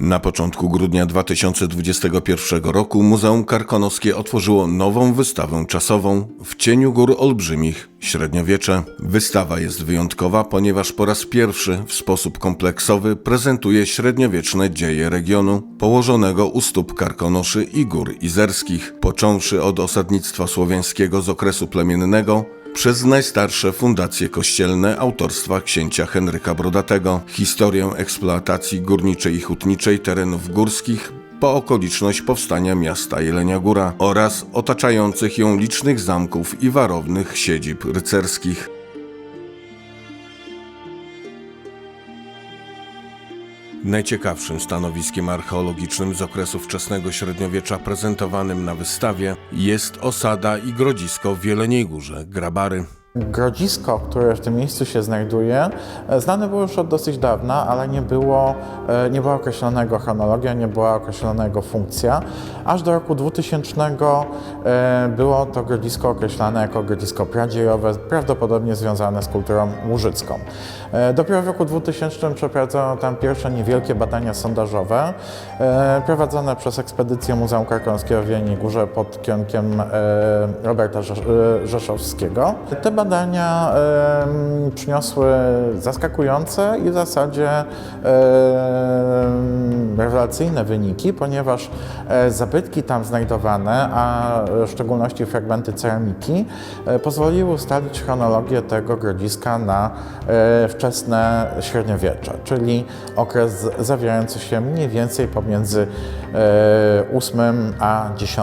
Na początku grudnia 2021 roku Muzeum Karkonoskie otworzyło nową wystawę czasową w cieniu gór olbrzymich średniowiecze. Wystawa jest wyjątkowa, ponieważ po raz pierwszy w sposób kompleksowy prezentuje średniowieczne dzieje regionu położonego u stóp Karkonoszy i gór izerskich, począwszy od osadnictwa słowiańskiego z okresu plemiennego przez najstarsze fundacje kościelne autorstwa księcia Henryka Brodatego, historię eksploatacji górniczej i hutniczej terenów górskich po okoliczność powstania miasta Jelenia Góra oraz otaczających ją licznych zamków i warownych siedzib rycerskich. Najciekawszym stanowiskiem archeologicznym z okresu wczesnego średniowiecza prezentowanym na wystawie jest osada i grodzisko w Jeleniej Górze, Grabary. Grodzisko, które w tym miejscu się znajduje, e, znane było już od dosyć dawna, ale nie było, e, nie była określonego chronologia, nie była określona jego funkcja. Aż do roku 2000 e, było to grodzisko określane jako grodzisko pradziejowe, prawdopodobnie związane z kulturą łużycką. Dopiero w roku 2000 przeprowadzono tam pierwsze niewielkie badania sondażowe, prowadzone przez ekspedycję Muzeum Karkonoskiego w Jeleniej Górze pod kierunkiem Roberta Rzesz- Rzeszowskiego. Te badania em, przyniosły zaskakujące i w zasadzie em, rewelacyjne wyniki, ponieważ e, zabytki tam znajdowane, a w szczególności fragmenty ceramiki, e, pozwoliły ustalić chronologię tego grodziska na e, wczesne średniowiecze, czyli okres zawierający się mniej więcej pomiędzy e, VIII a X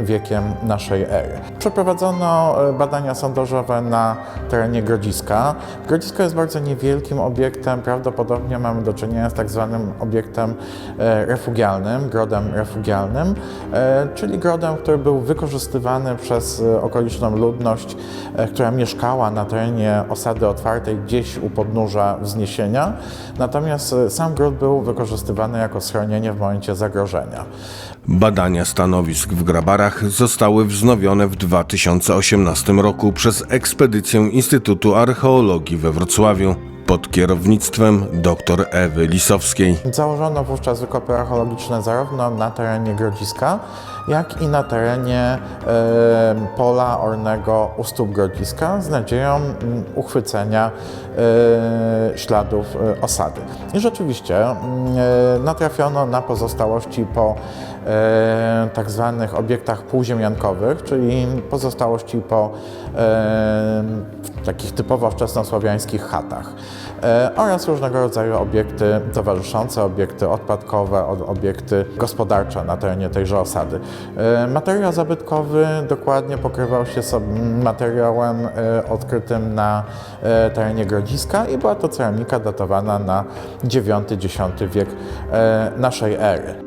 wiekiem naszej ery. Przeprowadzono e, badania sondażowe na terenie Grodziska. Grodzisko jest bardzo niewielkim obiektem, prawdopodobnie mamy do czynienia z tak zwanym obiektem e, refugialnym, grodem refugialnym, e, czyli grodem, który był wykorzystywany przez e, okoliczną ludność, e, która mieszkała na terenie osady otwartej gdzieś u podnóża wzniesienia. Natomiast e, sam gród był wykorzystywany jako schronienie w momencie zagrożenia. Badania. Stanowisk w Grabarach zostały wznowione w 2018 roku przez ekspedycję Instytutu Archeologii we Wrocławiu pod kierownictwem dr Ewy Lisowskiej. Założono wówczas wykopy archeologiczne zarówno na terenie Grodziska, jak i na terenie e, pola ornego u stóp Grodziska z nadzieją mm, uchwycenia e, śladów e, osady. I rzeczywiście e, natrafiono na pozostałości po e, tak zwanych obiektach półziemiankowych, czyli pozostałości po e, takich typowo wczesnosłowiańskich chatach e, oraz różnego rodzaju obiekty towarzyszące, obiekty odpadkowe, od- obiekty gospodarcze na terenie tejże osady. E, Materiał zabytkowy dokładnie pokrywał się materiałem e, odkrytym na terenie Grodziska i była to ceramika datowana na IX-X wiek naszej ery.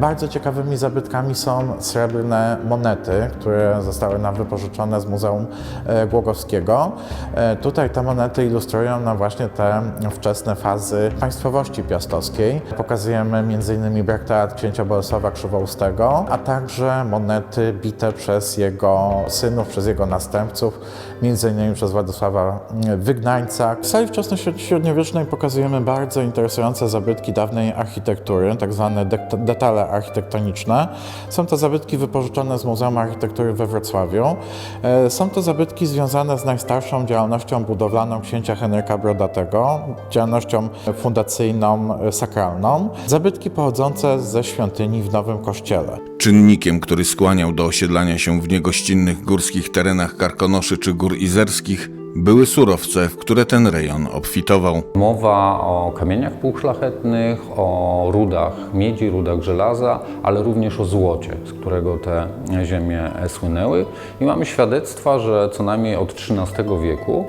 Bardzo ciekawymi zabytkami są srebrne monety, które zostały nam wypożyczone z Muzeum e, Głogowskiego. E, Tutaj te monety ilustrują nam właśnie te wczesne fazy państwowości piastowskiej. Pokazujemy m.in. brakteat księcia Bolesława Krzywoustego, a także monety bite przez jego synów, przez jego następców, m.in. przez Władysława Wygnańca. W sali wczesnośredniowiecznej pokazujemy bardzo interesujące zabytki dawnej architektury, tak zwane detale architektoniczne. Są to zabytki wypożyczone z Muzeum Architektury we Wrocławiu. E, Są to zabytki związane z najstarszą działalnością budowlaną księcia Henryka Brodatego, działalnością fundacyjną, e, sakralną. Zabytki pochodzące ze świątyni w Nowym Kościele. Czynnikiem, który skłaniał do osiedlania się w niegościnnych górskich terenach Karkonoszy czy Gór Izerskich, były surowce, w które ten rejon obfitował. Mowa o kamieniach półszlachetnych, o rudach miedzi, rudach żelaza, ale również o złocie, z którego te ziemie słynęły. I mamy świadectwa, że co najmniej od XIII wieku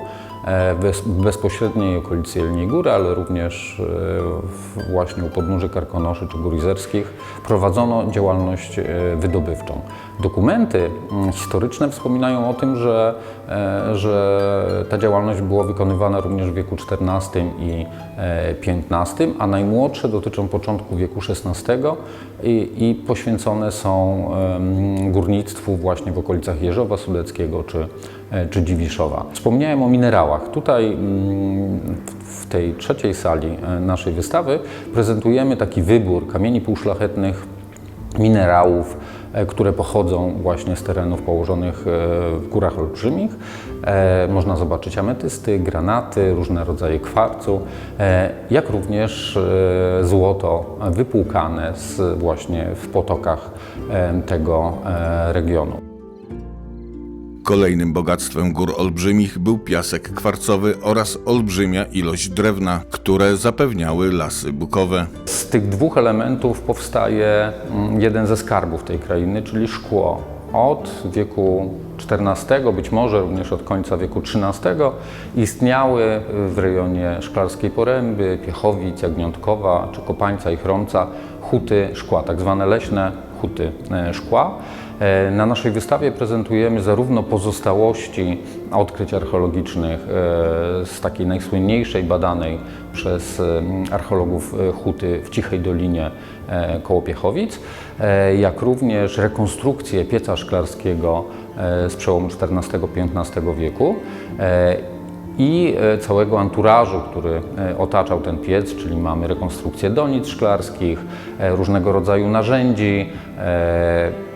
w bezpośredniej okolicy Jeleniej Góry, ale również e, właśnie u podnóży Karkonoszy czy Gór Izerskich prowadzono działalność e, wydobywczą. Dokumenty mm, historyczne wspominają o tym, że, e, że ta działalność była wykonywana również w wieku XIV i e, XV, a najmłodsze dotyczą początku wieku XVI i, i poświęcone są górnictwu właśnie w okolicach Jeżowa Sudeckiego czy, e, czy Dziwiszowa. Wspomniałem o minerałach. Tutaj mm, w- tej trzeciej sali e, naszej wystawy prezentujemy taki wybór kamieni półszlachetnych, minerałów, e, które pochodzą właśnie z terenów położonych e, w górach olbrzymich. E, Można zobaczyć ametysty, granaty, różne rodzaje kwarcu, e, jak również e, złoto wypłukane z właśnie w potokach e, tego e, regionu. Kolejnym bogactwem gór olbrzymich był piasek kwarcowy oraz olbrzymia ilość drewna, które zapewniały lasy bukowe. Z tych dwóch elementów powstaje mm, jeden ze skarbów tej krainy, czyli szkło. Od wieku XIV, być może również od końca wieku XIII, istniały w rejonie Szklarskiej Poręby, Piechowic, Jagniątkowa czy Kopańca i Chromca huty szkła, tak zwane leśne huty e, szkła. E, Na naszej wystawie prezentujemy zarówno pozostałości odkryć archeologicznych e, z takiej najsłynniejszej badanej przez e, archeologów huty w Cichej Dolinie koło Piechowic, jak również rekonstrukcję pieca szklarskiego z przełomu XIV-XV wieku i całego anturażu, który otaczał ten piec, czyli mamy rekonstrukcję donic szklarskich, różnego rodzaju narzędzi,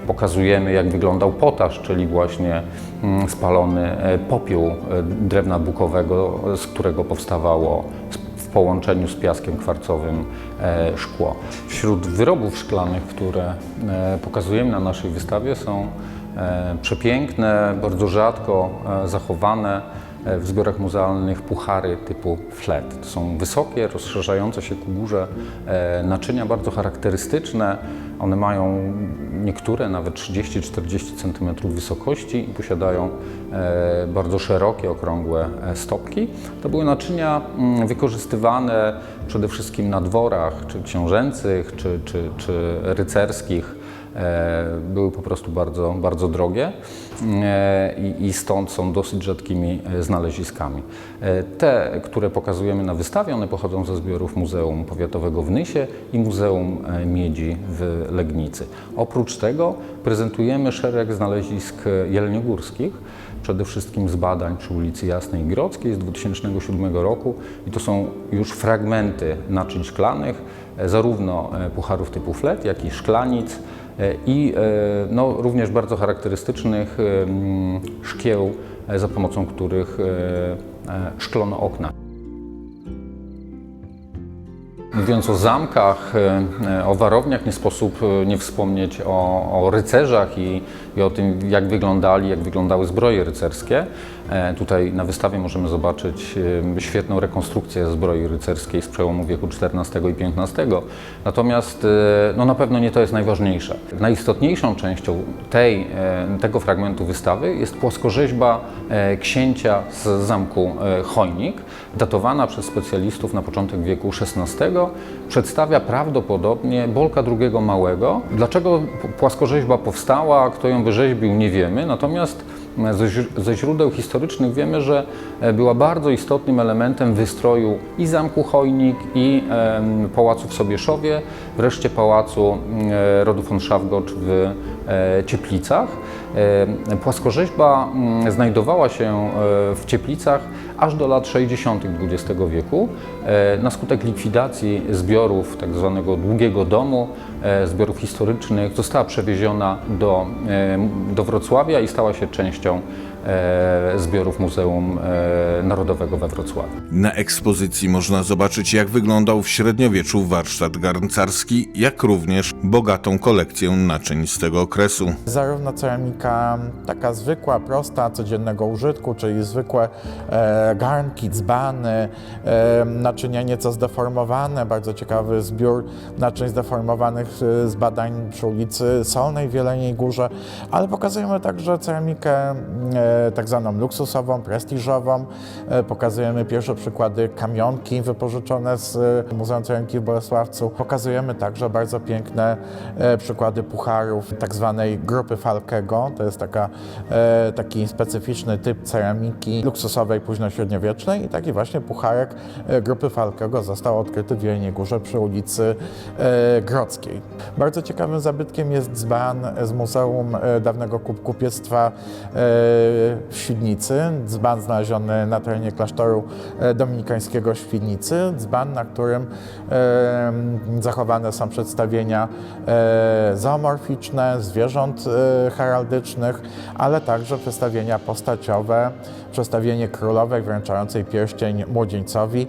pokazujemy jak wyglądał potaż, czyli właśnie mm, spalony e, popiół e, drewna bukowego, z którego powstawało w połączeniu z piaskiem kwarcowym e, szkło. Wśród wyrobów szklanych, które pokazujemy na naszej wystawie są przepiękne, bardzo rzadko zachowane w zbiorach muzealnych puchary typu flet. To są wysokie, rozszerzające się ku górze naczynia, bardzo charakterystyczne. One mają niektóre nawet 30-40 cm wysokości i posiadają e, bardzo szerokie, okrągłe e, stopki. To były naczynia mm, wykorzystywane przede wszystkim na dworach, czy książęcych, czy, czy, czy rycerskich były po prostu bardzo, bardzo drogie e, i, stąd są dosyć rzadkimi e, znaleziskami. E, Te, które pokazujemy na wystawie, one pochodzą ze zbiorów Muzeum Powiatowego w Nysie i Muzeum e, Miedzi w Legnicy. Oprócz tego prezentujemy szereg znalezisk e, jeleniogórskich, przede wszystkim z badań przy ulicy Jasnej Grodzkiej z 2007 roku i to są już fragmenty naczyń szklanych, e, zarówno e, pucharów typu flet, jak i szklanic e, i e, no, również bardzo charakterystycznych e, szkieł, e, za pomocą których e, e, szklono okna. Mówiąc o zamkach, e, o warowniach, nie sposób e, nie wspomnieć o, o rycerzach i, i o tym, jak wyglądali, jak wyglądały zbroje rycerskie. E, Tutaj na wystawie możemy zobaczyć e, świetną rekonstrukcję zbroi rycerskiej z przełomu wieku XIV i XV. Natomiast e, no na pewno nie to jest najważniejsze. Najistotniejszą częścią tej, tego fragmentu wystawy jest płaskorzeźba księcia z zamku Chojnik, datowana przez specjalistów na początek wieku XVI. Przedstawia prawdopodobnie Bolka II Małego. Dlaczego płaskorzeźba powstała, kto ją wyrzeźbił, nie wiemy. Natomiast ze, źr- ze źródeł historycznych wiemy, że e, była bardzo istotnym elementem wystroju i zamku Chojnik, i pałacu w Sobieszowie, wreszcie pałacu e, rodu von Szafgocz w e, Cieplicach. Płaskorzeźba mm, znajdowała się w Cieplicach aż do lat 60. XX wieku. E, Na skutek likwidacji zbiorów tak zwanego Długiego Domu, e, zbiorów historycznych, została przewieziona do, e, do Wrocławia i stała się częścią zbiorów Muzeum e, Narodowego we Wrocławiu. Na ekspozycji można zobaczyć, jak wyglądał w średniowieczu warsztat garncarski, jak również bogatą kolekcję naczyń z tego okresu. Zarówno ceramika taka zwykła, prosta, codziennego użytku, czyli zwykłe e, garnki, dzbany, e, naczynia nieco zdeformowane, bardzo ciekawy zbiór naczyń zdeformowanych e, z badań przy ulicy Solnej w Jeleniej Górze, ale pokazujemy także ceramikę e, tak zwaną luksusową, prestiżową. E, pokazujemy pierwsze przykłady kamionki wypożyczone z e, Muzeum Ceramiki w Bolesławcu. Pokazujemy także bardzo piękne e, przykłady pucharów tak zwanej grupy Falkego. To jest taka, taki specyficzny typ ceramiki luksusowej późnośredniowiecznej i taki właśnie pucharek grupy Falkego został odkryty w Jeleniej Górze przy ulicy Grodzkiej. Bardzo ciekawym zabytkiem jest dzban z Muzeum Dawnego Kup- Kupiectwa w Świdnicy, dzban znaleziony na terenie klasztoru e, dominikańskiego w Świdnicy, dzban, na którym e, zachowane są przedstawienia e, zoomorficzne, zwierząt heraldycznych, ale także przedstawienia postaciowe, przedstawienie królowej wręczającej pierścień młodzieńcowi.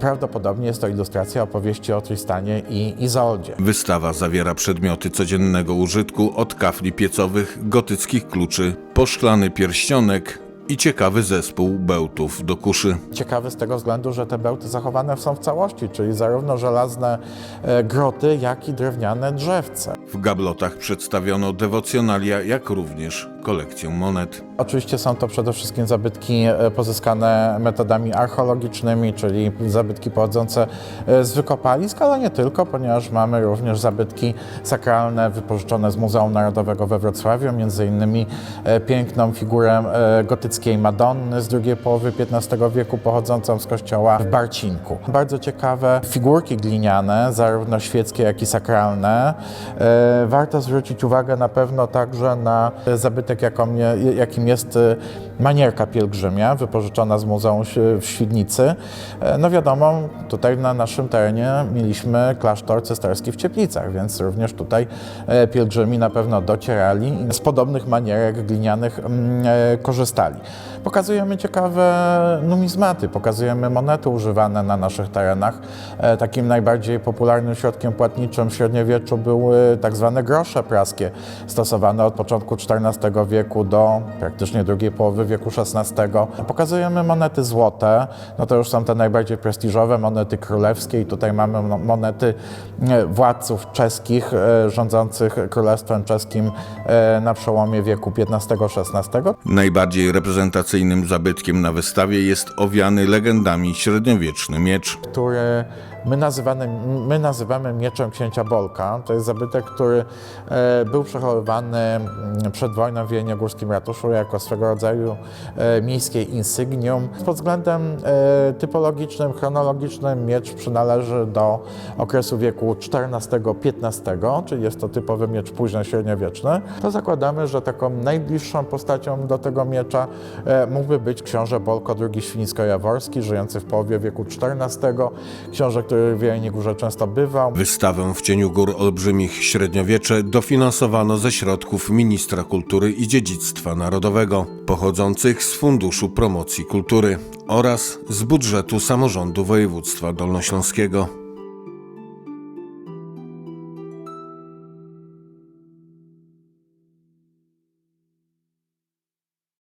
Prawdopodobnie jest to ilustracja opowieści o Tristanie i Izoldzie. Wystawa zawiera przedmioty codziennego użytku od kafli piecowych, gotyckich kluczy, po szklany pierścionek i ciekawy zespół bełtów do kuszy. Ciekawy z tego względu, że te bełty zachowane są w całości, czyli zarówno żelazne e, groty, jak i drewniane drzewce. W gablotach przedstawiono dewocjonalia, jak również kolekcję monet. Oczywiście są to przede wszystkim zabytki e, pozyskane metodami archeologicznymi, czyli zabytki pochodzące e, z wykopalisk, ale nie tylko, ponieważ mamy również zabytki sakralne wypożyczone z Muzeum Narodowego we Wrocławiu, między innymi e, piękną figurę gotyckiej Madonny z drugiej połowy XV wieku pochodzącą z kościoła w Barcinku. Bardzo ciekawe figurki gliniane, zarówno świeckie, jak i sakralne. Warto zwrócić uwagę na pewno także na zabytek, je- jakim jest e, manierka pielgrzymia, wypożyczona z Muzeum w Świdnicy. E, No wiadomo, tutaj na naszym terenie mieliśmy klasztor cysterski w Cieplicach, więc również tutaj e, pielgrzymi na pewno docierali i z podobnych manierek glinianych mm, e, korzystali. Pokazujemy ciekawe numizmaty, pokazujemy monety używane na naszych terenach. Takim najbardziej popularnym środkiem płatniczym w średniowieczu były tak zwane grosze praskie, stosowane od początku XIV wieku do praktycznie drugiej połowy wieku XVI. Pokazujemy monety złote, no to już są te najbardziej prestiżowe, monety królewskie i tutaj mamy monety e, władców czeskich e, rządzących królestwem czeskim e, na przełomie wieku XV-XVI. Najbardziej reprezentacyjnym zabytkiem na wystawie jest owiany legendami średniowieczny miecz. który my nazywamy, my nazywamy mieczem księcia Bolka. To jest zabytek, który e, był przechowywany mm, przed wojną w Jeleniogórskim ratuszu jako swego rodzaju e, miejskie insygnium. Pod względem e, typologicznym, chronologicznym miecz przynależy do okresu wieku XIV-XV, czyli jest to typowy miecz późno-średniowieczny. To zakładamy, że taką najbliższą postacią do tego miecza mógłby być książę Bolko II Świnicko-Jaworski, żyjący w połowie wieku XIV. Książę, w Jeleniej Górze często. Wystawę w cieniu gór olbrzymich średniowiecze dofinansowano ze środków Ministra Kultury i Dziedzictwa Narodowego, pochodzących z Funduszu Promocji Kultury oraz z budżetu samorządu województwa dolnośląskiego.